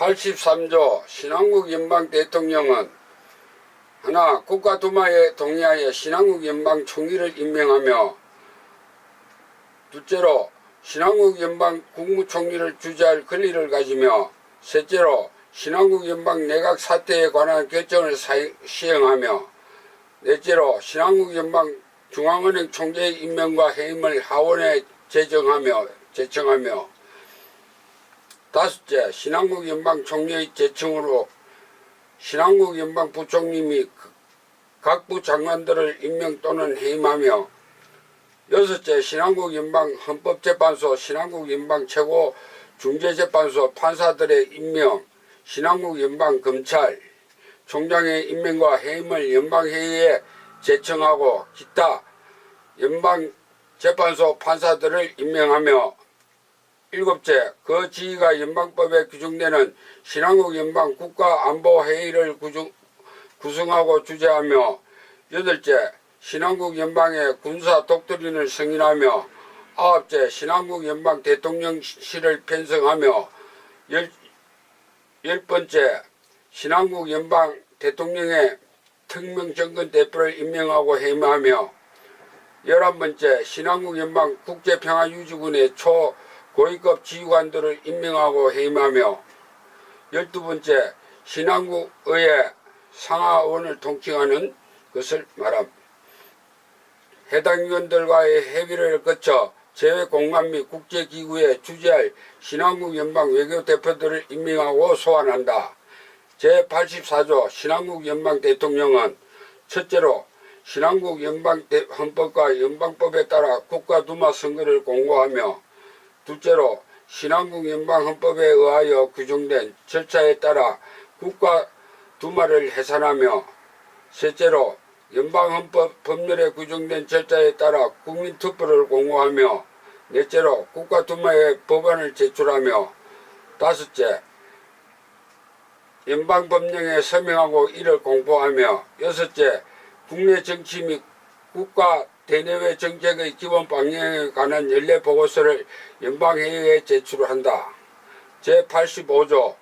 83조 신한국 연방 대통령은 하나 국가두마에 동의하여 신한국 연방 총리를 임명하며 둘째로 신한국 연방 국무총리를 주재할 권리를 가지며 셋째로 신한국 연방 내각 사태에 관한 결정을 시행하며 넷째로 신한국 연방 중앙은행 총재의 임명과 해임을 하원에 제정하며 제청하며 다섯째 신한국 연방 총리의 제청으로 신한국 연방 부총리 및 각부 장관들을 임명 또는 해임하며 여섯째 신한국 연방 헌법재판소 신한국 연방 최고 중재재판소 판사들의 임명 신한국 연방 검찰 총장의 임명과 해임을 연방회의에 제청하고 기타 연방 재판소 판사들을 임명하며 일곱째 그 지위가 연방법에 규정되는 신한국 연방 국가안보회의를 구성하고 주재하며 여덟째 신한국 연방의 군사 독트린을 승인하며 아홉째 신한국 연방 대통령실을 편성하며 열, 열 번째 신한국 연방 대통령의 특명정권 대표를 임명하고 해임하며 열한 번째 신한국 연방 국제평화유지군의 초 고위급 지휘관들을 임명하고 해임하며 열두 번째 신한국의회 상하원을 통칭하는 것을 말함. 해당 위원들과의 협의를 거쳐 재외공간 및 국제기구에 주재할 신한국 연방 외교대표들을 임명하고 소환한다. 제84조 신한국 연방 대통령은 첫째로 신한국 연방 대- 헌법과 연방법에 따라 국가두마 선거를 공고하며 둘째로 신한국 연방 헌법에 의하여 규정된 절차에 따라 국가 두마를 해산하며 셋째로 연방헌법 법률에 규정된 절차에 따라 국민투표를 공고하며 넷째로 국가두마에 법안을 제출하며 다섯째 연방법령에 서명하고 이를 공포하며 여섯째 국내 정치 및 국가 대내외 정책의 기본 방향에 관한 연례 보고서를 연방회의에 제출한다. 제85조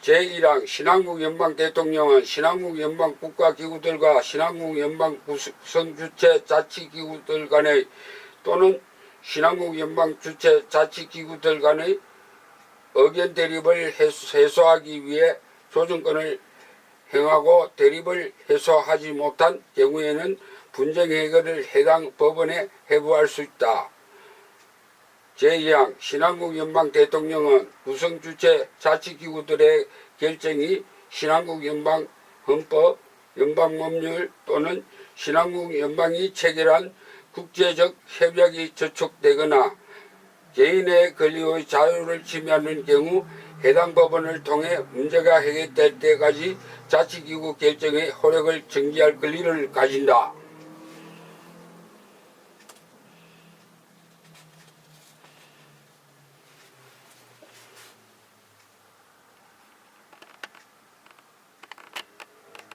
제1항 신한국 연방 대통령은 신한국 연방 국가기구들과 신한국 연방 구성 주체 자치기구들 간의 또는 신한국 연방 주체 자치기구들 간의 의견 대립을 해소- 해소하기 위해 조정권을 행하고 대립을 해소하지 못한 경우에는 분쟁 해결을 해당 법원에 해부할 수 있다. 제2항 신한국 연방 대통령은 구성 주체 자치기구들의 결정이 신한국 연방 헌법, 연방 법률 또는 신한국 연방이 체결한 국제적 협약이 저촉되거나 개인의 권리의 자유를 침해하는 경우 해당 법원을 통해 문제가 해결될 때까지 자치기구 결정의 효력을 정지할 권리를 가진다.